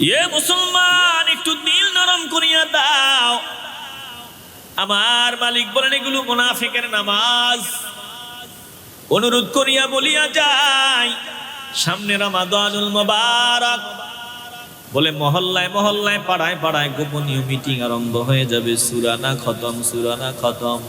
এ মুসলমান, একটু দিল নরম করিয়া দাও। আমার মালিক বলেন, এগুলো মুনাফিকের নামাজ। অনুরোধ করিয়া বলিয়া যাই, সামনে রমাদানুল মোবারক। বলে, মহল্লায় মহল্লায়, পাড়ায় পাড়ায় গোপনীয় মিটিং আরম্ভ হয়ে যাবে। সুরানা খতম সুরানা খতম।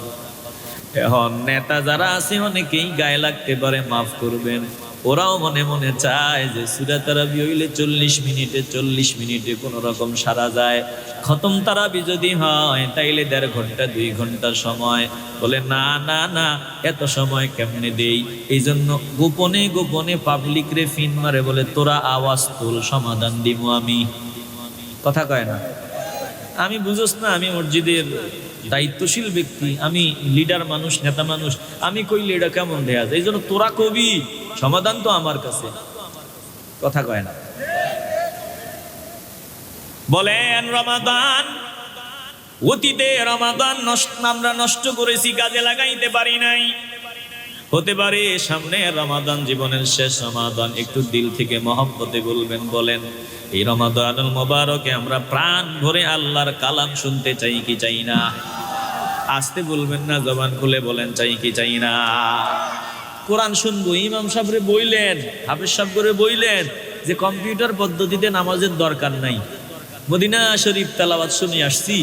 এখন নেতা যারা আছে, অনেকেই গায়ে লাগতে পারে, মাফ করবেন। ওরাও মনে মনে চায় যে সুরা তারাবি হইলে চল্লিশ মিনিটে চল্লিশ মিনিটে কোনো রকম সারা যায়। খতম তারাবি যদি হয়, তাইলে দেড় ঘণ্টা, দুই ঘণ্টার সময়। বলে, না না না, এত সময় কেমনে দেই? এই জন্য গোপনে গোপনে পাবলিক রে ফিন মারে বলে, তোরা আওয়াজ তোল সমাধান দিব আমি। কথা কয় না। আমি বুঝোস না, আমি মসজিদের দায়িত্বশীল ব্যক্তি, আমি লিডার মানুষ, নেতা মানুষ। আমি কইলে এটা কেমন দেয়া যায়? এই জন্য তোরা কবি। সমাধান তো আমার কাছে। কথা কয় না। বলেন, রমাদান, অতীতে রমাদান নষ্ট, আমরা নষ্ট করেছি, কাজে লাগাইতে পারি নাই। হতে পারে সামনে রমাদান জীবনের শেষ রমাদান একটু দিল থেকে মহব্বতে বলবেন, বলেন, এই রমাদানুল মোবারকে আমরা প্রাণ ভরে আল্লাহর কালাম শুনতে চাই কি চাই না? আসতে বলবেন না, জবান খুলে বলেন, চাই কি চাই না? কোরআন শুনব, ইমাম সাহেবরে বইলেন, হাফিজ সাহেব করে বইলেন যে কম্পিউটার পদ্ধতিতে নামাজের দরকার নাই। মদিনা শরীফ তেলাওয়াত শুনে আসছি,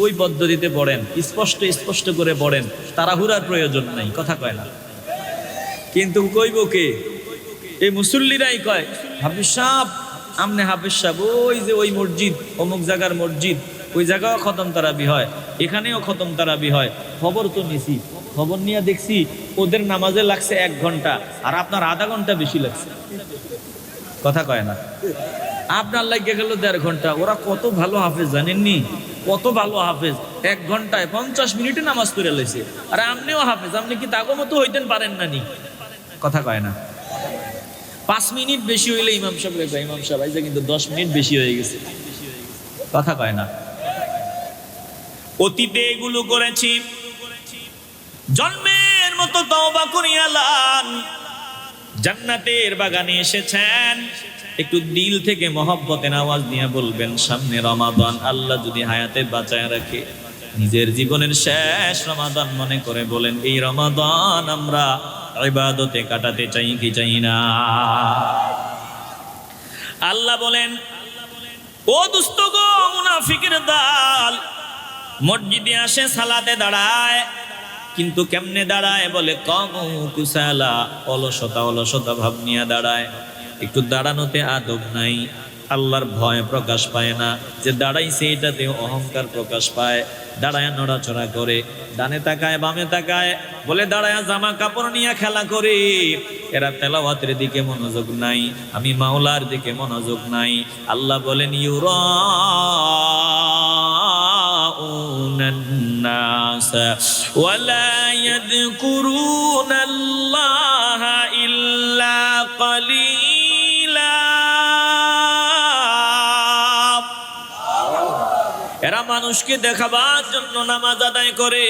ওই পদ্ধতিতে পড়েন, স্পষ্ট স্পষ্ট করে পড়েন, তাড়াহুড়ার প্রয়োজন নাই, কথা কয় না। কিন্তু কইব কে? এই মুসল্লিরাই কয়, হাফিজ সাহেব, আমনে হাফিজ সাহেব, ওই যে ওই মসজিদ, অমুক জায়গার মসজিদ, ওই জায়গাও খতম তারাবি হয়, এখানেও খতম তারাবি হয়, খবর তো নিছি। খবর নিয়ে দেখছি ওদের নামাজে লাগছে এক ঘণ্টা, আর আপনার আধা ঘণ্টা বেশি লাগছে। কথা কয় না। আপনার লাগিয়ে গেল দেড় ঘণ্টা, ওরা কত ভালো হাফেজ জানেননি? কত ভালো হাফেজ। এক ঘন্টায় পঞ্চাশ মিনিটে নামাজ পড়ে লাইছে। আর আপনিও হাফেজ, আপনি কি তাগো মতো হইতেন পারেন না নি? কথা কয় না। পাঁচ মিনিট বেশি হইলে ইমাম সাহেব ইমাম সাহেব আইসা কিন্তু দশ মিনিট বেশি হয়ে গেছে। কথা কয় না। অতীতে এগুলো করেছি জন্মের মতো তওবা করিয়ালান জান্নাতের বাগানে এসেছেন। একটু দিল থেকে মহব্বতের আওয়াজ নিয়ে বলবেন, সামনে রমাদান, আল্লাহ যদি হায়াতে বাঁচায় রাখে। নিজের জীবনের শেষ রমাদান মনে করে বলেন, এই রমাদান আমরা ইবাদতে কাটাতে চাই কি চাই না। আল্লাহ বলেন, ও দুস্থ গো, মুনাফিকের দাল, মসজিদে আসে সালাতে দাঁড়ায় কিন্তু কেমনে দাঁড়ায় বলে, কম কুসালা অলসতা অলসতা ভাব নিয়ে দাঁড়ায়। একটু দাঁড়ানোতে আদব নাই, আল্লাহর ভয় প্রকাশ পায় না। যে দাঁড়াইছে এটাতে অহংকার প্রকাশ পায়। দাঁড়ায় নড়াচড়া করে, ডানে তাকায়, বামে তাকায়, বলে, দাঁড়ায় জামা কাপড় নিয়ে খেলা করে। এরা তেলাওয়াতের দিকে মনোযোগ নাই, আমি মাওলার দিকে মনোযোগ নাই। আল্লাহ বলেন ইউরা الناس ولا يذكرون الله মানুষকে দেখাবার জন্য নামাজ আদায় করে।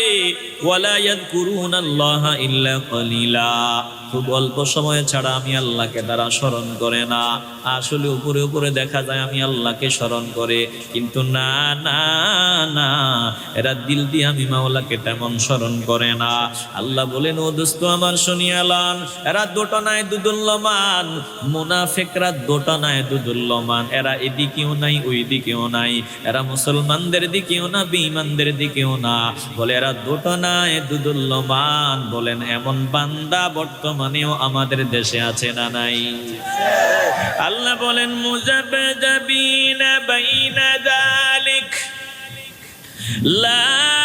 খুব অল্প সময় ছাড়া আমি আল্লাহকে তারা স্মরণ করে না। আসলে উপরে উপরে দেখা যায় আমি আল্লাহকে স্মরণ করে। কিন্তু না না না, এরা দিল দিয়ে আমি মাওলাকে তেমন স্মরণ করে না। আল্লাহ বলেন, ও দোস্ত, আমার শুনিয়ালান এরা দোটনায় দুদুল্যমান। মুনাফিকরা দোটনায় দুদুল্যমান। এরা এদিকেও নাই ওই দিকেও নাই। এরা মুসলমানদের দিকেও না বিমানদের দিকেও না। বলে, এরা দুটো নাই দুদুল্যমান বলেন, এমন বান্দা বর্তমানেও আমাদের দেশে আছে না নাই? আল্লাহ বলেন মুজাবিনা বাইনা যালিক। লা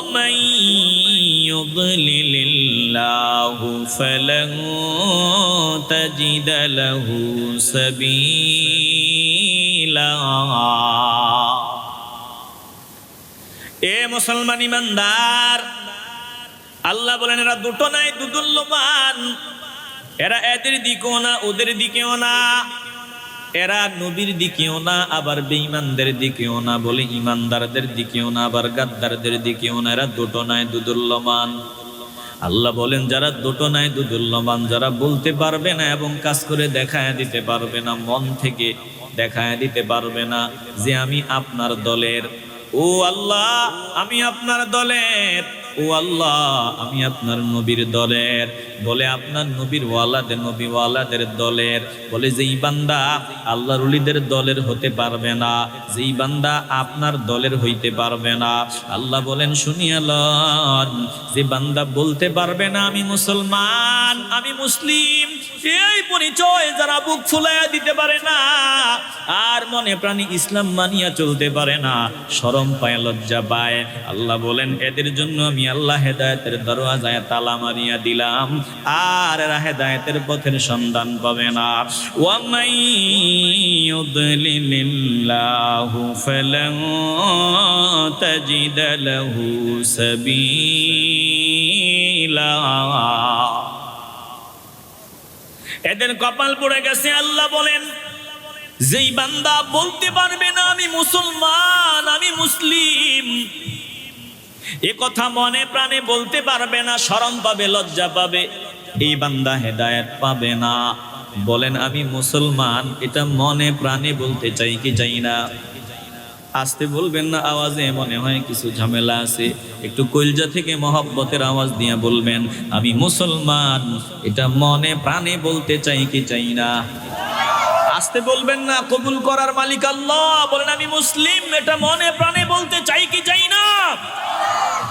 ومن يضلل الله فلن تجد له سبيلا এ মুসলমান ইমানদার আল্লাহ বলেন এরা দুটো নাই দুদুল্যমান এরা এদের দিকেও না ওদের দিকেও না এরা নবীর দিকেও না, আবার বেঈমানদের দিকেও না বলে ইমানদারদের দিকেও না, আবার গাদ্দারদের দিকেও না। এরা দুটো নয় দুদুল্যমান। আল্লাহ বলেন, যারা দুটো নাই দুদুল্যমান, যারা বলতে পারবে না এবং কাজ করে দেখায় দিতে পারবে না, মন থেকে দেখায় দিতে পারবে না যে আমি আপনার দলের। ও আল্লাহ, আমি আপনার দলের। ও আল্লাহ, আমি আপনার নবীর দলের। বলে আপনার নবীর ওয়ালাদের নবী ওয়ালাদের দলের। বলে যেই বান্দা আল্লাহ রুলিদের দলের হতে পারবে না, যেই বান্দা আপনার দলের হইতে পারবে না। আল্লাহ বলেন শুনিয়ালন যে বান্দা বলতে পারবে না, আমি মুসলমান, আমি মুসলিম, এই পরিচয় যারা বুক ফুলাইয়া দিতে পারে না, আর মনে প্রাণী ইসলাম মানিয়া চলতে পারে না, শরম পায়, লজ্জা পায়। আল্লাহ বলেন, এদের জন্য আমি আল্লাহ হেদায়েতের দরওয়াজায় তালা মারিয়া দিলাম, আর এরা হেদায়েতের পথের সন্ধান পাবে না। ওয়ামাই ইউদলিলিল্লাহু ফালান লাহু সাবিলা। এদের কপাল পড়ে গেছে, আল্লাহ বলেন, যেই বান্দা বলতে পারবে না আমি মুসলমান, আমি মুসলিম এ কথা মনে প্রাণে বলতে পারবে না, শরম পাবে, লজ্জা পাবে। এই বান্দা হেদায়েত পাবে না। বলেন, আমি মুসলমান, এটা মনে প্রাণে বলতে চাই কি চাই না? আসতে বলবেন না, আওয়াজে মনে হয় কিছু ঝামেলা আছে। একটু কলজা থেকে মহব্বতের আওয়াজ দিয়ে বলবেন, আমি মুসলমান, এটা মনে প্রাণে বলতে চাই কি চাই না? আসতে বলবেন না, কবুল করার মালিক আল্লাহ। বলেন, আমি মুসলিম, এটা মনে প্রাণে বলতে চাই কি চাই না?